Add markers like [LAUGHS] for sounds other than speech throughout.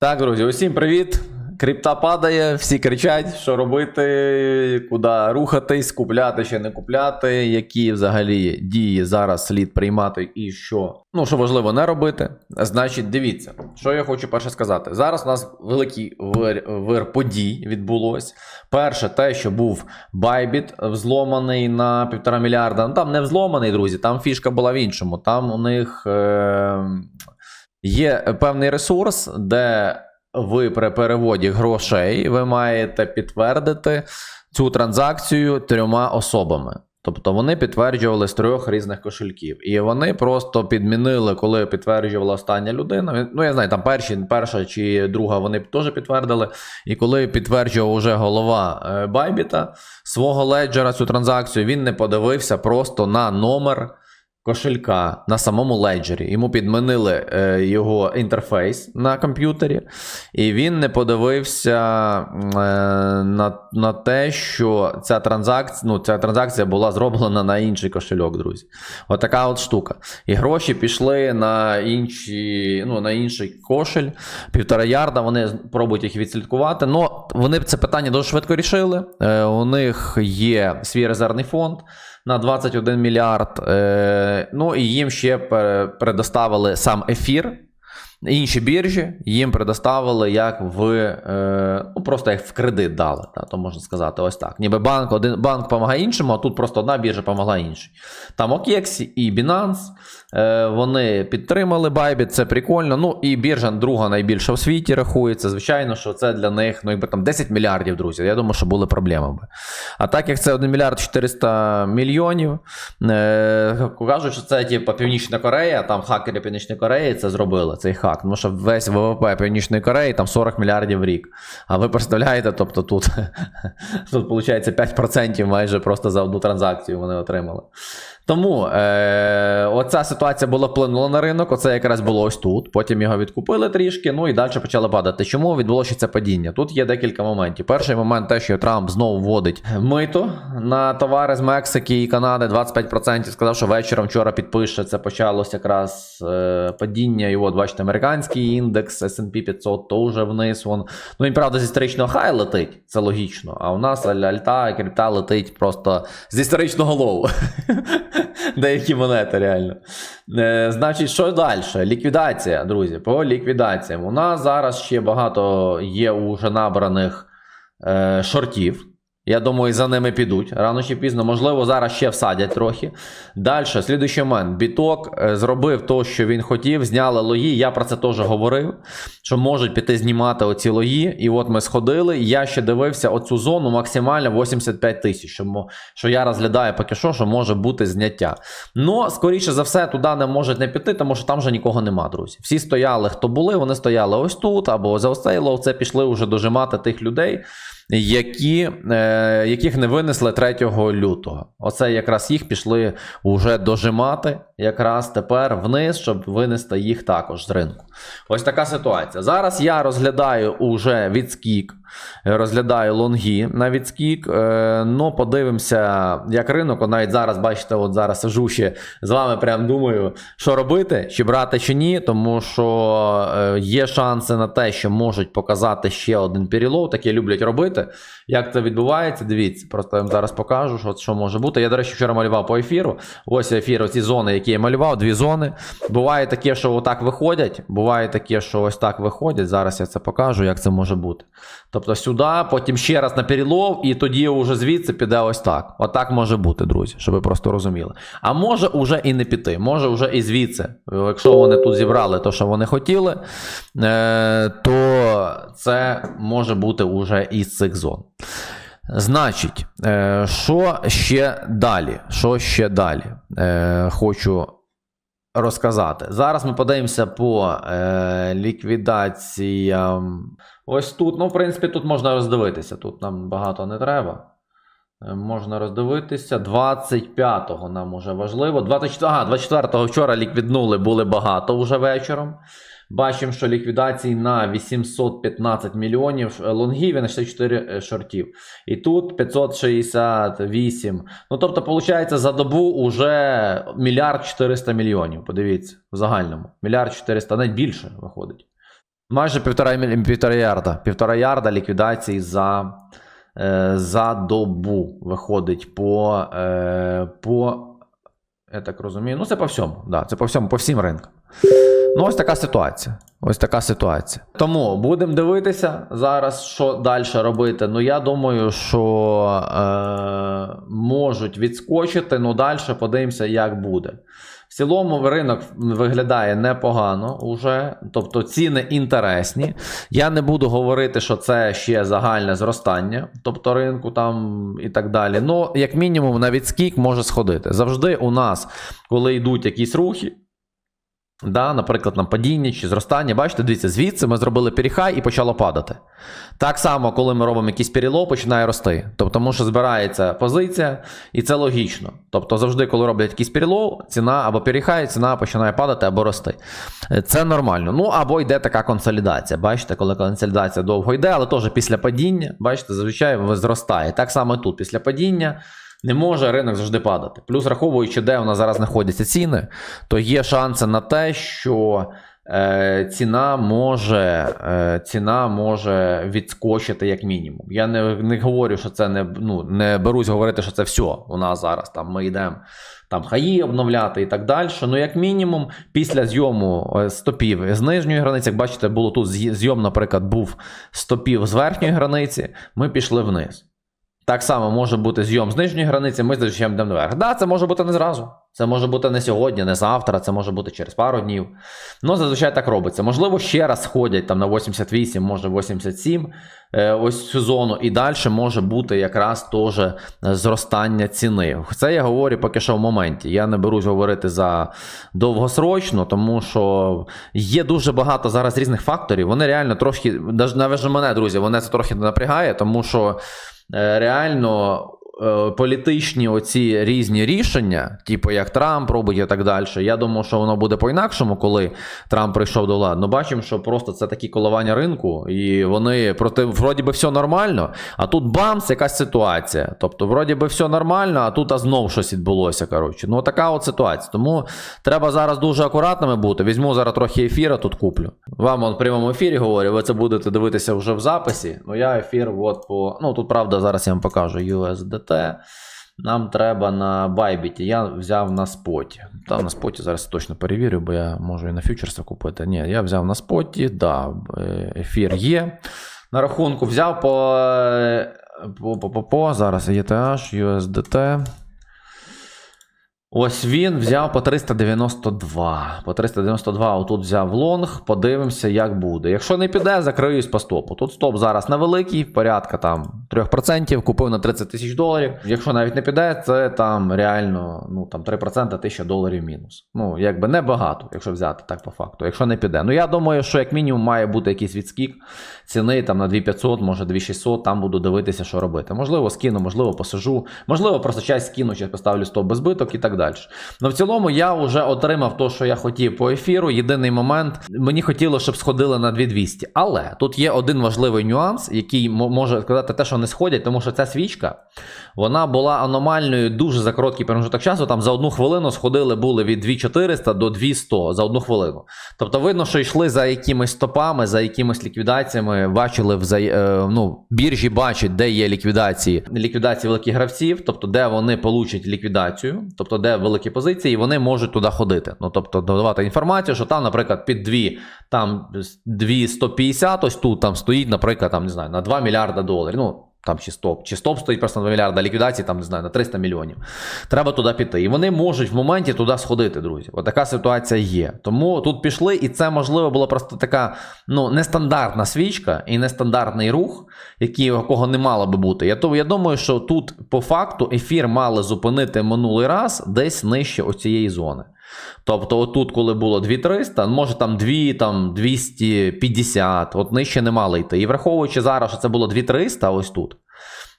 Так, друзі, усім привіт! Крипта падає, всі кричать, що робити, куди рухатись, купляти чи не купляти, які взагалі дії зараз слід приймати і що. Ну, що важливо не робити. Значить, дивіться, що я хочу перше сказати. Зараз у нас великий вир, вир подій відбулось. Перше, те, що був Байбіт взломаний на півтора мільярда. Ну там не взломаний, друзі, там фішка була в іншому. Там у них. Е- Є певний ресурс, де ви при переводі грошей ви маєте підтвердити цю транзакцію трьома особами. Тобто вони підтверджували з трьох різних кошельків. І вони просто підмінили, коли підтверджувала остання людина. Ну, я знаю, там перші, перша чи друга вони теж підтвердили. І коли підтверджував уже голова е, Байбіта свого леджера цю транзакцію, він не подивився просто на номер кошелька на самому леджері. Йому підмінили е, його інтерфейс на комп'ютері, і він не подивився е, на, на те, що ця транзакція, ну, ця транзакція була зроблена на інший кошельок, друзі. Отака от штука. І гроші пішли на інші, ну, на інший кошель, півтора ярда. Вони пробують їх відслідкувати. Ну, вони це питання дуже швидко рішили. Е, у них є свій резервний фонд на 21 мільярд. Е, ну і їм ще предоставили сам ефір. Інші біржі їм предоставили як в е, ну просто як в кредит дали, та, то можна сказати, ось так. Ніби банк, один банк допомагає іншому, а тут просто одна біржа допомогла іншій. Там OKEX і Binance, вони підтримали Bybit, це прикольно. Ну і біржа друга найбільша в світі рахується. Звичайно, що це для них ну, якби там 10 мільярдів, друзі. Я думаю, що були проблеми би. А так як це 1 мільярд 400 мільйонів, е, кажуть, що це типу, Північна Корея, там хакери Північної Кореї це зробили, цей хак. Тому що весь ВВП Північної Кореї там 40 мільярдів в рік. А ви представляєте, тобто тут, [LAUGHS] тут виходить 5% майже просто за одну транзакцію вони отримали. Тому е, оця ситуація була вплинула на ринок. Оце якраз було ось тут. Потім його відкупили трішки, ну і далі почали падати. Чому відбулося це падіння? Тут є декілька моментів. Перший момент те, що Трамп знову вводить мито на товари з Мексики і Канади 25%. Сказав, що вечором вчора підпише. Це почалось якраз е, падіння. І от, бачите, американський індекс SP 500 то вже вниз. Вон. Ну він правда з історичного хай летить, це логічно. А у нас аль- альта крипта летить просто з історичного лову. [LAUGHS] Деякі монети, реально. Е, значить, що далі? Ліквідація, друзі, по ліквідаціям. У нас зараз ще багато є уже набраних е, шортів. Я думаю, за ними підуть рано чи пізно. Можливо, зараз ще всадять трохи. Далі, слідуючий момент. Біток е, зробив то, що він хотів, зняли лої. Я про це теж говорив, що можуть піти знімати оці лої. І от ми сходили. Я ще дивився оцю зону максимально 85 тисяч. Що, я розглядаю поки що, що може бути зняття. Ну, скоріше за все, туди не можуть не піти, тому що там вже нікого нема, друзі. Всі стояли, хто були, вони стояли ось тут, або за ось цей лов. Це пішли вже дожимати тих людей які, е, яких не винесли 3 лютого. Оце якраз їх пішли вже дожимати, якраз тепер вниз, щоб винести їх також з ринку. Ось така ситуація. Зараз я розглядаю уже відскік, розглядаю лонги на відскік. Е, ну, подивимося, як ринок. Навіть зараз, бачите, от зараз сижу ще з вами, прям думаю, що робити, чи брати, чи ні, тому що е, є шанси на те, що можуть показати ще один перелов. Таке люблять робити. Як це відбувається? Дивіться, просто я вам зараз покажу, що, що може бути. Я, до речі, вчора малював по ефіру. Ось ефір, оці зони, які я малював, дві зони. Буває таке, що отак виходять. Буває таке, що ось так виходять. Зараз я це покажу, як це може бути. Тобто сюди, потім ще раз на перелов, і тоді вже звідси піде ось так. Отак може бути, друзі, щоб ви просто розуміли. А може уже і не піти, може вже і звідси. Якщо вони тут зібрали те, що вони хотіли, е, то це може бути уже із цих зон. Значить, е, що ще далі? Що ще далі? Е, хочу розказати. Зараз ми подивимося по е, ліквідаціям. Ось тут, ну, в принципі, тут можна роздивитися. Тут нам багато не треба. Е, Можна роздивитися. 25-го нам уже важливо. 24, ага, 24-го вчора ліквіднули, були багато вже вечором. Бачимо, що ліквідації на 815 мільйонів е, лонгів і на 64 е, шортів. І тут 568. Ну, тобто, виходить, за добу уже мільярд 400 мільйонів. Подивіться, в загальному. Мільярд 400, навіть більше виходить. Майже півтора, півтора ярда. Півтора ярда ліквідацій за, е, за добу виходить по, по. Я так розумію. Ну, це по всьому. Да, це по всьому, по всім ринкам. Ну, ось така ситуація. Ось така ситуація. Тому будемо дивитися зараз, що далі робити. Ну, я думаю, що е, можуть відскочити, ну далі подивимося, як буде. В цілому ринок виглядає непогано уже, тобто ціни інтересні. Я не буду говорити, що це ще загальне зростання, тобто ринку там і так далі. Ну, як мінімум, на відскік може сходити. Завжди у нас, коли йдуть якісь рухи, Да, наприклад, на падіння чи зростання, бачите, дивіться, звідси ми зробили перехай і почало падати. Так само, коли ми робимо якийсь перелов, починає рости. Тобто, тому що збирається позиція, і це логічно. Тобто, завжди, коли роблять якийсь перелов, ціна або перехай, ціна починає падати або рости. Е, Це нормально. Ну або йде така консолідація. Бачите, коли консолідація довго йде, але теж після падіння, бачите, зазвичай зростає. Так само і тут, після падіння. Не може ринок завжди падати. Плюс, враховуючи, де у нас зараз знаходяться ціни, то є шанси на те, що е, ціна може е, ціна може відскочити як мінімум. Я не, не говорю, що це не, ну, не берусь говорити, що це все у нас зараз. Там ми йдемо там хаї обновляти і так далі. Ну, як мінімум, після зйому е, стопів з нижньої границі, як бачите, було тут зйом, наприклад, був стопів з верхньої границі, ми пішли вниз. Так само може бути зйом з нижньої границі, ми зачем йдемо наверх. Да, це може бути не зразу. Це може бути не сьогодні, не завтра, це може бути через пару днів. Ну, зазвичай так робиться. Можливо, ще раз ходять там на 88, може 87 е, ось цю зону, і далі може бути якраз теж зростання ціни. Це я говорю поки що в моменті. Я не берусь говорити за довгосрочно, тому що є дуже багато зараз різних факторів. Вони реально трошки, навіть мене, друзі, вони це трохи напрягає, тому що е, реально. Е, Політичні оці різні рішення, типу як Трамп робить і так далі. Я думав, що воно буде по-інакшому, коли Трамп прийшов до влади. Ну, бачимо, що просто це такі коливання ринку, і вони проти вроді би все нормально, а тут бамс, якась ситуація. Тобто, вроді би все нормально, а тут а знов щось відбулося. Коротше. Ну, така от ситуація. Тому треба зараз дуже акуратними бути. Візьму зараз трохи ефіра, тут куплю. Вам он в прямому ефірі говорю, ви це будете дивитися вже в записі. Ну, я ефір, от по. Ну, тут правда, зараз я вам покажу USDT. Нам треба на Bybit. Я взяв на споті. Та на споті зараз точно перевірю, бо я можу і на фьючерсах купити. Ні, я взяв на споті, да, ефір є. На рахунку взяв по, е, по, по, по, по зараз ETH, USDT. Ось він взяв по 392. По 392 отут взяв лонг. Подивимося, як буде. Якщо не піде, закриюсь по стопу. Тут стоп зараз невеликий, порядка там 3%, купив на 30 тисяч доларів. Якщо навіть не піде, це там реально ну, там 3% 1000 доларів мінус. Ну, якби небагато, якщо взяти так по факту. Якщо не піде. Ну я думаю, що як мінімум має бути якийсь відскік ціни там на 2500, може 2600, там буду дивитися, що робити. Можливо, скину, можливо, посажу, можливо, просто часть скину, чи поставлю стоп без збиток і так далі. Ну в цілому я вже отримав те, що я хотів по ефіру. Єдиний момент, мені хотілося, щоб сходили на 2200. Але тут є один важливий нюанс, який може сказати те, що не сходять, тому що ця свічка вона була аномальною дуже за короткий проміжок часу. Там за одну хвилину сходили були від 2400 до 200 за одну хвилину. Тобто видно, що йшли за якимись стопами, за якимись ліквідаціями, бачили в е, ну, біржі бачать, де є ліквідації, ліквідації великих гравців, тобто де вони получать ліквідацію, тобто де великі позиції, і вони можуть туди ходити. Ну тобто додавати інформацію, що там, наприклад, під 2, там 250, ось тут там стоїть, наприклад, там не знаю, на 2 мільярда доларів. Ну там чи стоп, чи стоп стоїть просто на 2 мільярда ліквідації, там не знаю, на 300 мільйонів. Треба туди піти. І вони можуть в моменті туди сходити, друзі. От така ситуація є. Тому тут пішли, і це можливо була просто така ну, нестандартна свічка і нестандартний рух, який, якого не мало би бути. Я, то, я думаю, що тут по факту ефір мали зупинити минулий раз десь нижче оцієї зони. Тобто, отут, коли було 2300, може там 2, там 250, от нижче не мали йти. І враховуючи зараз, що це було 2300, ось тут.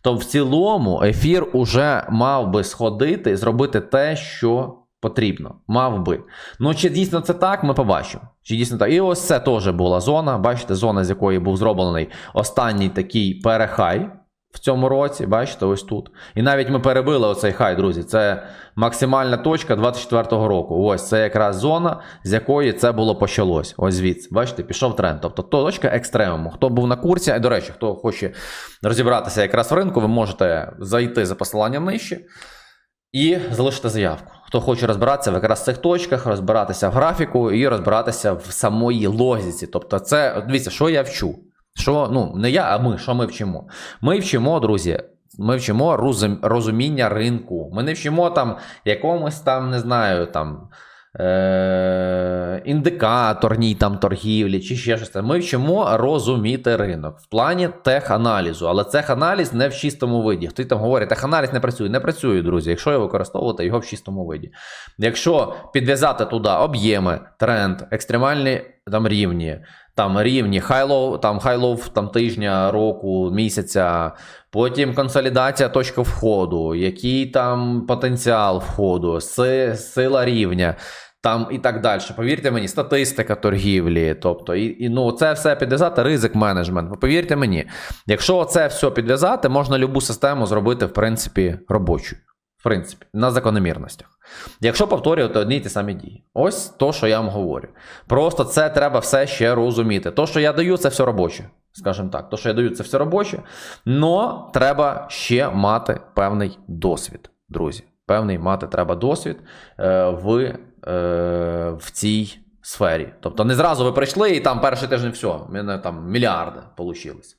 То в цілому ефір уже мав би сходити зробити те, що потрібно. Мав би. Ну, чи дійсно це так, ми побачимо. Чи дійсно так. І ось це теж була зона. Бачите, зона, з якої був зроблений останній такий перехай. В цьому році, бачите, ось тут. І навіть ми перебили оцей хай, друзі. Це максимальна точка 24-го року. Ось це якраз зона, з якої це було почалось. Ось звідси. Бачите, пішов тренд. Тобто точка екстремуму. Хто був на курсі, і до речі, хто хоче розібратися якраз в ринку, ви можете зайти за посиланням нижче і залишити заявку. Хто хоче розбиратися в якраз цих точках, розбиратися в графіку і розбиратися в самої логіці. Тобто, це дивіться, що я вчу. Що ну не я, а ми, що ми вчимо? Ми вчимо, друзі. Ми вчимо розуміння ринку. Ми не вчимо там якомусь там, не знаю, там е- індикаторній там торгівлі чи ще щось. Ми вчимо розуміти ринок в плані теханалізу. Але теханаліз не в чистому виді. Хто там говорить, теханаліз не працює. Не працює, друзі, якщо його використовувати його в чистому виді. Якщо підв'язати туди об'єми, тренд, екстремальні там рівні, там рівні хайлов, там хайлов там тижня, року, місяця, потім консолідація точки входу, який там потенціал входу, си- сила рівня. Там і так далі. Повірте мені, статистика торгівлі. Тобто, і, і ну, це все підв'язати, ризик менеджмент. Повірте мені, якщо це все підв'язати, можна любу систему зробити, в принципі, робочою. В принципі, на закономірностях. Якщо повторювати одні й ті самі дії. Ось то, що я вам говорю. Просто це треба все ще розуміти. То, що я даю, це все робоче. Скажімо так, то, що я даю, це все робоче. Но треба ще мати певний досвід, друзі. Певний мати треба досвід е, в, е, в цій сфері. Тобто не зразу ви прийшли і там перший тиждень все, в мене там мільярди получилось.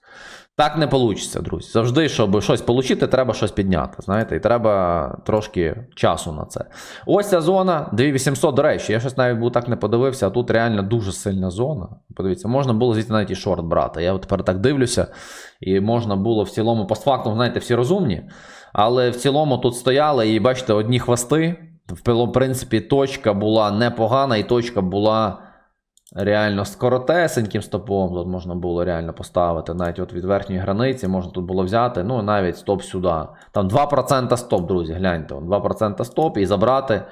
Так не вийде, друзі. Завжди, щоб щось отримати, треба щось підняти. Знаєте, і треба трошки часу на це. Ось ця зона 2800, до речі, я щось навіть так не подивився, а тут реально дуже сильна зона. Подивіться, можна було звідти навіть і шорт брати. Я тепер так дивлюся, і можна було в цілому, постфактум, знаєте, всі розумні. Але в цілому тут стояли, і бачите, одні хвости. В принципі, точка була непогана, і точка була реально з коротесеньким стопом. Тут можна було реально поставити. Навіть от від верхньої границі можна тут було взяти, ну навіть стоп сюди. Там 2% стоп, друзі, гляньте. 2% стоп і забрати.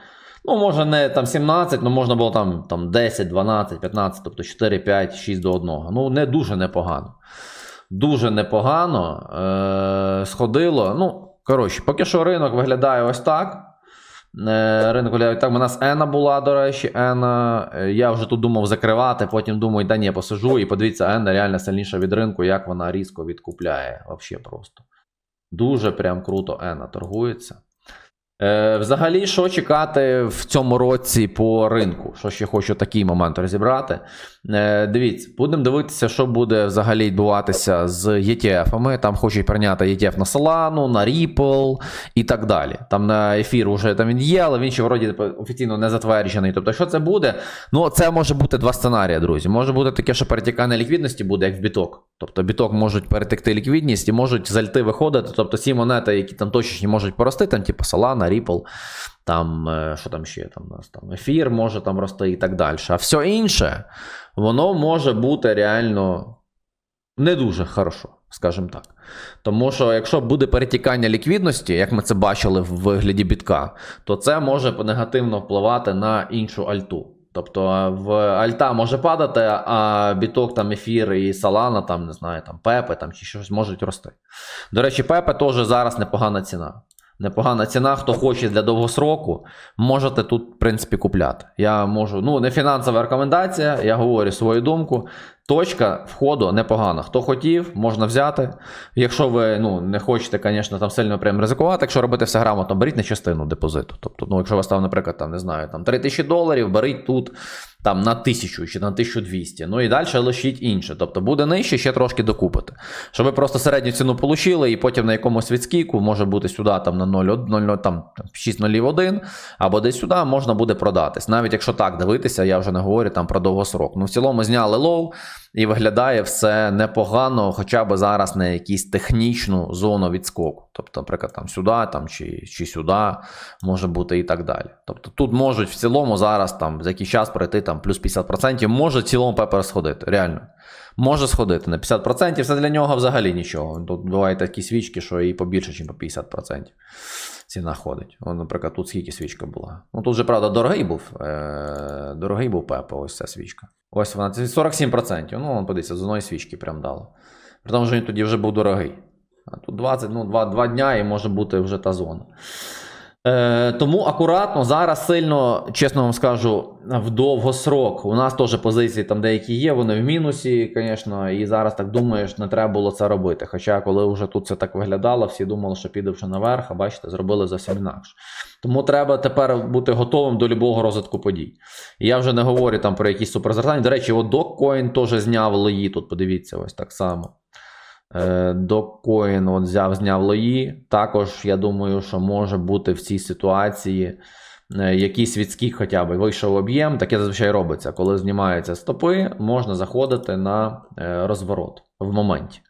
Ну, може, не там 17, але можна було там, там 10, 12, 15, тобто 4, 5, 6 до 1. Ну, не дуже непогано. Дуже непогано. Е- сходило. Ну, коротше, поки що ринок виглядає ось так. Ринок так. У нас Ена була, до речі, Ена. Е, Я вже тут думав закривати, потім думаю, да ні, посижу. І подивіться, Ена реально сильніша від ринку, як вона різко відкупляє. Взагалі просто. Дуже прям круто Ена торгується. Е, взагалі, що чекати в цьому році по ринку? Що ще хочу такий момент розібрати. Е, дивіться, будемо дивитися, що буде взагалі відбуватися з ETF-ами. Там хочуть прийняти ETF на Solana, на Ripple і так далі. Там на ефір вже там він є, але він ще вроді типу, офіційно не затверджений. Тобто, що це буде? Ну, це може бути два сценарії, друзі. Може бути таке, що перетікання ліквідності буде, як в біток. Тобто біток можуть перетекти ліквідність і можуть зальти виходити. Тобто ці монети, які там точечні можуть порости, там, типу Solana, Ripple, там, е, що там ще там у нас там ефір може там рости і так далі. А все інше, воно може бути реально не дуже хорошо, скажімо так. Тому що якщо буде перетікання ліквідності, як ми це бачили в вигляді бітка, то це може негативно впливати на іншу альту. Тобто в альта може падати, а біток, там ефір і салана, там не знаю, там пепе там чи щось можуть рости. До речі, пепе теж зараз непогана ціна. Непогана ціна, хто хоче для довгосроку, можете тут, в принципі, купляти. Я можу, ну, не фінансова рекомендація, я говорю свою думку. Точка входу непогана. Хто хотів, можна взяти. Якщо ви ну, не хочете, звісно, там сильно прям ризикувати, якщо робити все грамотно, беріть на частину депозиту. Тобто, ну, якщо у вас там, наприклад, там, не знаю, там 3000 доларів, беріть тут там на 1000 чи на 1200. Ну і далі лишіть інше. Тобто буде нижче, ще трошки докупити. Щоб ви просто середню ціну отримали, і потім на якомусь відскіку може бути сюди там на 0,0, там 6,01, або десь сюди можна буде продатись. Навіть якщо так дивитися, я вже не говорю там про довгосрок. Ну, в цілому зняли лоу. І виглядає все непогано, хоча б зараз на якусь технічну зону відскоку. Тобто, наприклад, там сюди там, чи, чи сюди може бути і так далі. Тобто тут можуть в цілому зараз там за якийсь час пройти там плюс 50%, може в цілому пепер сходити. Реально. Може сходити на 50%, це для нього взагалі нічого. Тут бувають такі свічки, що і побільше, ніж по 50% ціна ходить. О, наприклад, тут скільки свічка була. Ну тут же, правда, дорогий був. Е- дорогий був Пепе, ось ця свічка. Ось вона, це 47%. Ну, подивіться, з одної свічки прям дало. При тому, що він тоді вже був дорогий. А тут 20, ну, 2, 2 дня і може бути вже та зона. Е, тому акуратно, зараз сильно, чесно вам скажу, в довгосрок. У нас теж позиції там деякі є, вони в мінусі, звісно, і зараз так думаєш, не треба було це робити. Хоча, коли вже тут це так виглядало, всі думали, що піде вже наверх, а бачите, зробили зовсім інакше. Тому треба тепер бути готовим до любого розвитку подій. І я вже не говорю там про якісь суперзартання. До речі, от Доккоін теж зняв лої тут, подивіться, ось так само. Е, Доккоін от взяв, зняв лої. Також я думаю, що може бути в цій ситуації е, якийсь відскік хоча б вийшов об'єм. Таке зазвичай робиться. Коли знімаються стопи, можна заходити на е, розворот в моменті.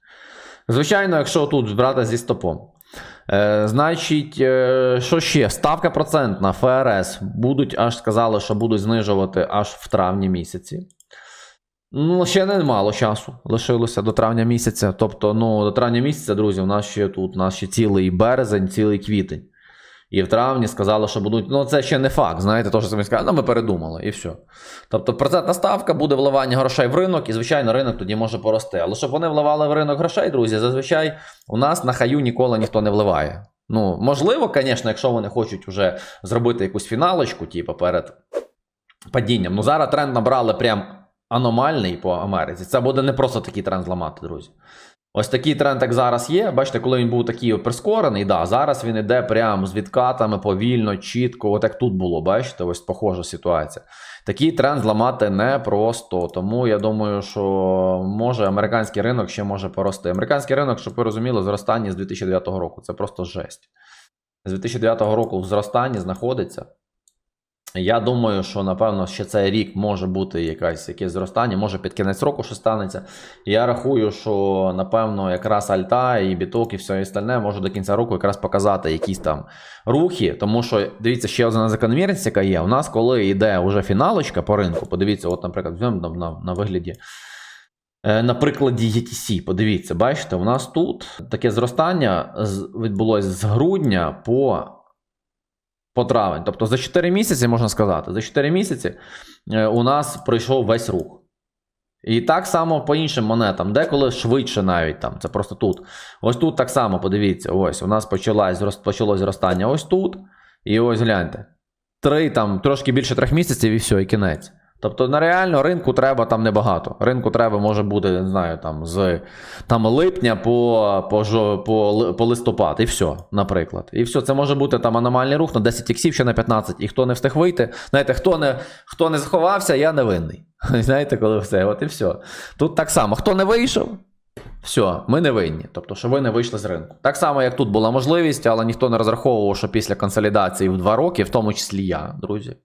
Звичайно, якщо тут брати зі стопом. Е, значить, е, що ще? Ставка процентна ФРС будуть аж сказали, що будуть знижувати аж в травні місяці. Ну, ще не мало часу лишилося до травня місяця. Тобто, ну, до травня місяця, друзі, у нас ще тут у нас ще цілий березень, цілий квітень. І в травні сказали, що будуть. Ну, це ще не факт. Знаєте, то, що самі сказали, ну ми передумали, і все. Тобто, процентна ставка буде вливання грошей в ринок, і, звичайно, ринок тоді може порости. Але щоб вони вливали в ринок грошей, друзі, зазвичай у нас на хаю ніколи ніхто не вливає. Ну, можливо, звісно, якщо вони хочуть вже зробити якусь фіналочку, типу, перед падінням. Ну, зараз тренд набрали прям аномальний по Америці. Це буде не просто такий тренд зламати, друзі. Ось такий тренд, як зараз є. Бачите, коли він був такий прискорений, да, зараз він іде прямо з відкатами повільно, чітко, от як тут було, бачите, ось похожа ситуація. Такий тренд зламати непросто. Тому я думаю, що може американський ринок ще може порости. Американський ринок, щоб ви розуміли, зростання з 2009 року. Це просто жесть. З 2009 року в зростанні знаходиться. Я думаю, що напевно ще цей рік може бути якась, якесь зростання, може під кінець року що станеться. Я рахую, що напевно якраз Альта і біток, і все остальне може до кінця року якраз показати якісь там рухи. Тому що дивіться, ще одна закономірність, яка є. У нас, коли йде вже фіналочка по ринку, подивіться, от, наприклад, на, на, на вигляді. е, На прикладі ETC, подивіться, бачите, у нас тут таке зростання відбулося з грудня по по травень. Тобто за 4 місяці, можна сказати, за 4 місяці е, у нас пройшов весь рух. І так само по іншим монетам, деколи швидше навіть там, це просто тут. Ось тут так само, подивіться, ось у нас почалось, почалось зростання ось тут. І ось гляньте. Три там, трошки більше трьох місяців і все, і кінець. Тобто на реально ринку треба там небагато. Ринку треба може бути, не знаю, там з там, липня по, по, по, по листопад, і все, наприклад. І все, це може бути там аномальний рух на 10 іксів ще на 15. І хто не встиг вийти, знаєте, хто не, хто не заховався, я не винний. [LAUGHS] Знаєте, коли все, от і все. Тут так само, хто не вийшов, все, ми не винні. Тобто, що ви не вийшли з ринку. Так само, як тут була можливість, але ніхто не розраховував, що після консолідації в 2 роки, в тому числі я, друзі.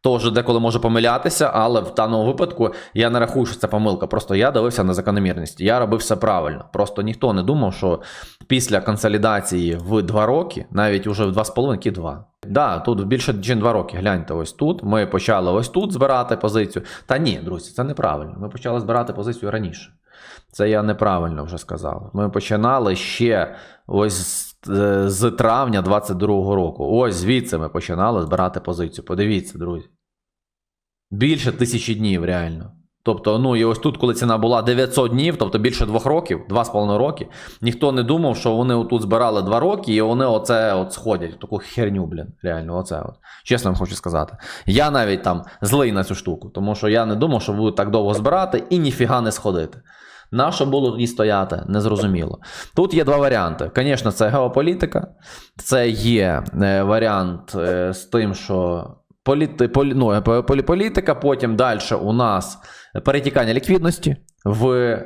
Теж деколи може помилятися, але в даному випадку я не рахую, що це помилка. Просто я дивився на закономірність. Я робив все правильно. Просто ніхто не думав, що після консолідації в 2 роки, навіть уже в 2,5, які 2. Да, тут більше ніж 2 роки. Гляньте, ось тут. Ми почали ось тут збирати позицію. Та ні, друзі, це неправильно. Ми почали збирати позицію раніше. Це я неправильно вже сказав. Ми починали ще ось з, е, травня 22-го року. Ось звідси ми починали збирати позицію. Подивіться, друзі. Більше тисячі днів, реально. Тобто, ну і ось тут, коли ціна була 900 днів, тобто більше двох років, 2,5 роки, ніхто не думав, що вони тут збирали 2 роки, і вони оце от сходять, в таку херню, блін. Реально, оце от. Чесно вам хочу сказати. Я навіть там злий на цю штуку, тому що я не думав, що будуть так довго збирати і ніфіга не сходити. На що було тоді стояти, незрозуміло. Тут є два варіанти. Звісно, це геополітика, це є е, варіант е, з тим, що політи, полі, ну, е, політика, потім далі у нас перетікання ліквідності в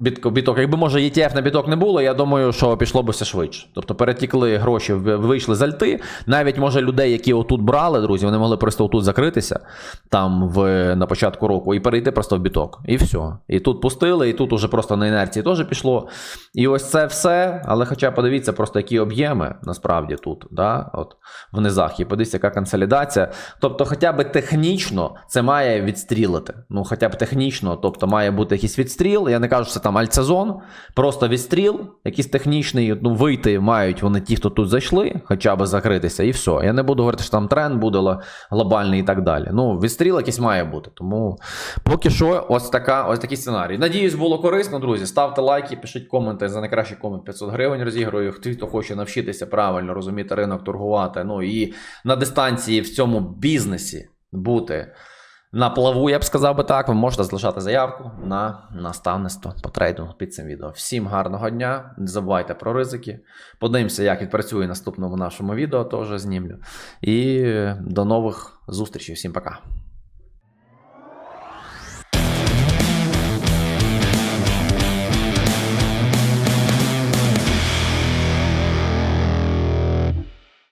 біток. Якби може ETF на біток не було, я думаю, що пішло б все швидше. Тобто перетікли гроші, вийшли з альти. Навіть може людей, які отут брали, друзі, вони могли просто отут закритися там в, на початку року і перейти просто в біток. І все. І тут пустили, і тут уже просто на інерції теж пішло. І ось це все. Але хоча подивіться, просто які об'єми насправді тут, да, от в низах. І подивіться, яка консолідація. Тобто, хоча б технічно це має відстрілити. Ну, хоча б технічно, тобто має бути якийсь відстріл. Я не кажу, що це там альтсезон, просто відстріл, якийсь технічний, ну вийти мають вони ті, хто тут зайшли, хоча б закритися, і все. Я не буду говорити, що там тренд буде глобальний і так далі. Ну, відстріл якийсь має бути. Тому поки що, ось така, ось такий сценарій. Надіюсь, було корисно, друзі. Ставте лайки, пишіть коменти за найкращий комент 500 гривень розіграю. Хто хто хоче навчитися правильно розуміти ринок, торгувати. Ну і на дистанції в цьому бізнесі бути на плаву, я б сказав би так. Ви можете залишати заявку на наставництво по трейдингу під цим відео. Всім гарного дня. Не забувайте про ризики. Подивимося, як відпрацює наступному нашому відео, теж знімлю. І до нових зустрічей. Всім пока.